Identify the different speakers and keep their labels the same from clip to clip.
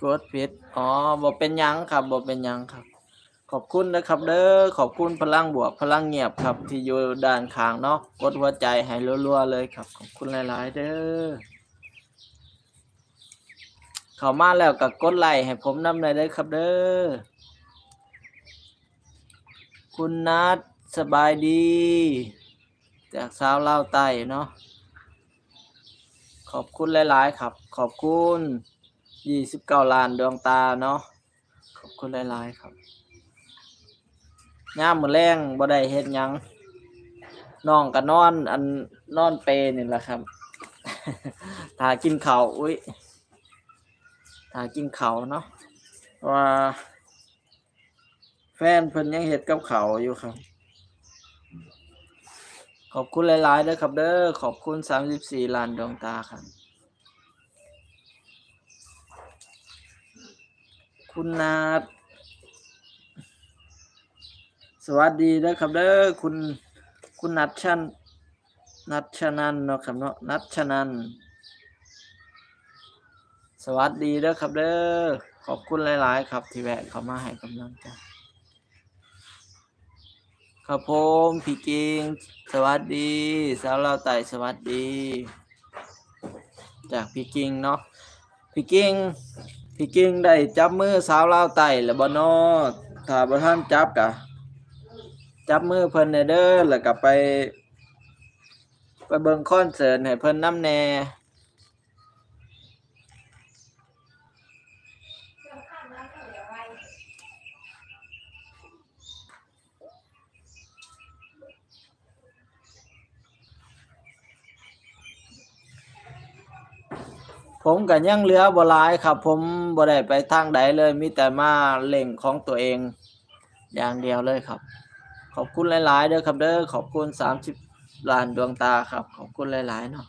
Speaker 1: กดผิดอ๋อบ่เป็นหยังครับบ่เป็นหยังครับ ขอบคุณนะครับเด้อขอบคุณพลังบวกพลังเงียบครับ ที่อยู่ด้านข้างเนาะกดหัวใจให้รัวๆเลยครับ ขอบคุณหลาย ๆ เด้อเข้ามาแล้วก็กดไลค์ให้ผมนำได้เลยครับเด้อคุณนัทสบายดี จากสาวเล่าวใต้เนาะขอบคุณหลาย ๆ ครับ ขอบคุณ 29ล้านดวงตาเนาะขอบคุณหลาย ๆ ครับยามมื้อแรงบ่ได้เฮ็ดหยังน้องก็นอน อันนอนเปรนี่แหละครับถ้ากินเขาอุ้ยถ้ากินเขาเนาะว่า แฟนเพิ่นยังเฮ็ดกับเขาอยู่ครับ ขอบคุณหลายๆเด้อครับ เด้อขอบคุณ34ล้านดวงตาครับ คุณนาดสวัสดีเด้อครับเด้อคุณคุณนัทชันนัทชนันเนาะครับเนาะนัทชนันสวัสดีเด้อครับเด้อขอบคุณหลาย ๆ ครับ ที่แวะเข้ามาให้กำลังใจครับผมพี่กิงสวัสดี สาวเราไต่สวัสดี จากพี่กิงเนาะพี่กิง พี่กิงได้จับมือสาวลาวไต่แล้วบ่นอถ้าบ่ท่านจับกะจับมือเพิ่นแหน่เด้อแล้วก็ไป ไปเบิ่งคอนเสิร์ตให้เพิ่นน้ำแน่ ผมก็ยังเหลือบ่หลายครับ ผมบ่ได้ไปทางใดเลยมีแต่มาเล่งของตัวเอง อย่างเดียวเลยครับ ขอบคุณหลาย ๆ เด้อครับเด้อขอบคุณสามสิบล้านดวงตาครับ ขอบคุณหลาย ๆ เนาะ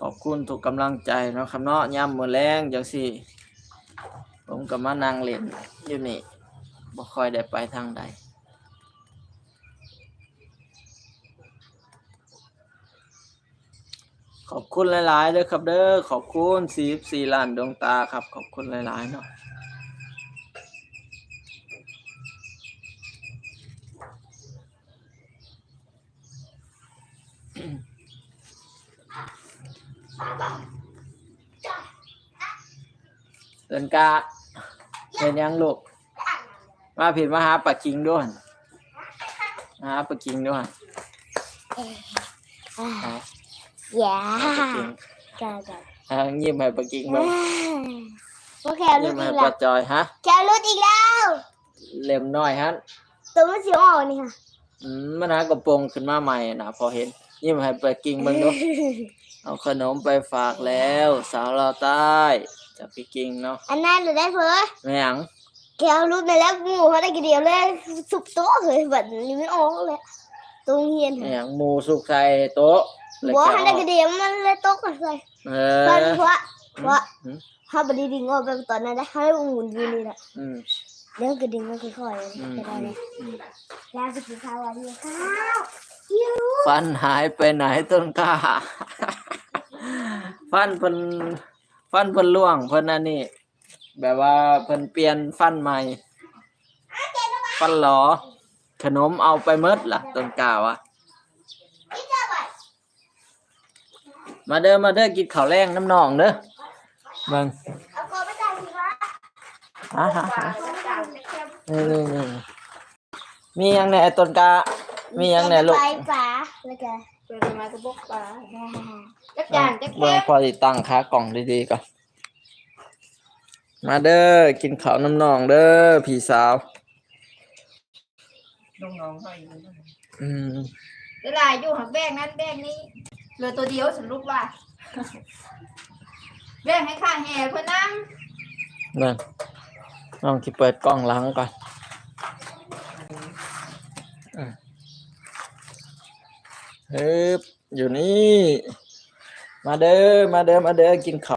Speaker 1: ขอบคุณทุกกำลังใจเนาะครับเนาะย่ำมือแรงจังสิผมก็มานั่งเล่นอยู่นี่บ่ค่อยได้ไปทางใด ขอบคุณหลายๆเด้อครับเด้อขอบคุณ44ล้านดวงตาครับ ขอบคุณหลายๆเนาะเดินกาเป็นยังลูกมาผิดมาหาปักกิ่งด้วยมาหาปักกิ่งด้วย หา
Speaker 2: อย่า
Speaker 1: ปักกิ่ง
Speaker 2: จ้าจ้า
Speaker 1: หายิ้มให้ปักกิ่งเบ้าง
Speaker 2: โอเครุ
Speaker 1: ยิ้
Speaker 2: ด
Speaker 1: ม
Speaker 2: อี
Speaker 1: ให้
Speaker 2: กแล้
Speaker 1: ปาวจอยฮะ
Speaker 2: แกรุดอีกแล้ว
Speaker 1: เล่มน้อยฮะ
Speaker 2: ตัวมันสีออกนี่ค่ะ
Speaker 1: อืมมันหากระโปรงขึ้นมาใหม่นะพอเห็น ยิ้มให้ปักกิ่งเบ้างดูเอาขนมไปฝากแล้ว สาวเราวใต้จากพี่กิ่งเนาะ
Speaker 2: อันนั้นหรือได้เพิ่น
Speaker 1: ไม่หยัง
Speaker 2: แกรุดไปแล้วงูเขาได้กี่เดียวเลยสุบโต๊ะเลยแบบนี้ไม่ออกเลยตรงเฮียน
Speaker 1: ไม่หยังหมูสุกใส่โต๊ะ แล้ว
Speaker 2: บัว
Speaker 1: ก็
Speaker 2: เขาได้กี่เดียวมันเลยโต๊ะกันเลย
Speaker 1: เอ
Speaker 2: เพราะ
Speaker 1: อ
Speaker 2: เพราะเพราะ
Speaker 1: อืม
Speaker 2: เขาบดีดิ่งออกไปตอนนั้นได้เขาได้หมุนอยู่นี่แหละ
Speaker 1: อืม
Speaker 2: เรื่องกระดิ่งมันค่อยๆ
Speaker 1: อืม
Speaker 2: จะได้เลย
Speaker 1: อืม
Speaker 2: แล้วจะกินข้าววันนี้ข้าวหิว
Speaker 1: ฟันหายไปไหนต้นกล้า ฟันเพิ่นฟันเพิ่นล่วงเพิ่นอันนี้ แบบว่าเพิ่นเปลี่ยนฟันใหม่ ฟันหลอขนมเอาไปเมดล่ะต้นกล้าวะ มาเด้อมาเด้อกินข้าวแรงน้ำนองเด้อเบิ่ง
Speaker 2: เอากอไปจ่ายสิคะ
Speaker 1: ฮะฮะฮะนี่นี่นี่มีหยังแหน่ต้นกล้ามีหยังแหน่ลูก
Speaker 2: ไปป๋าแล้วก็
Speaker 3: เป็นมากระบอกปลาจักจานจัก
Speaker 1: เบิ่ง
Speaker 3: แก้ว
Speaker 1: พอสิตั้งขากล่องดีๆก่อนมาเด้อกินข้าวน้ำนองเด้อพี่สาว
Speaker 3: น้องๆเขาอยู่
Speaker 1: อืม
Speaker 3: เวลาอยู่หักแบงนั้นแบงนี้ เหลือตัวเดียวสรุปว่าแบงให้ข้าแห่เพื่อนนั่ง
Speaker 1: นั่นน้องที่เปิดกล้องหลังก่อนเฮึบอยู่นี่ มาเด้อ มาเด้อ มาเด้อ กินข้าว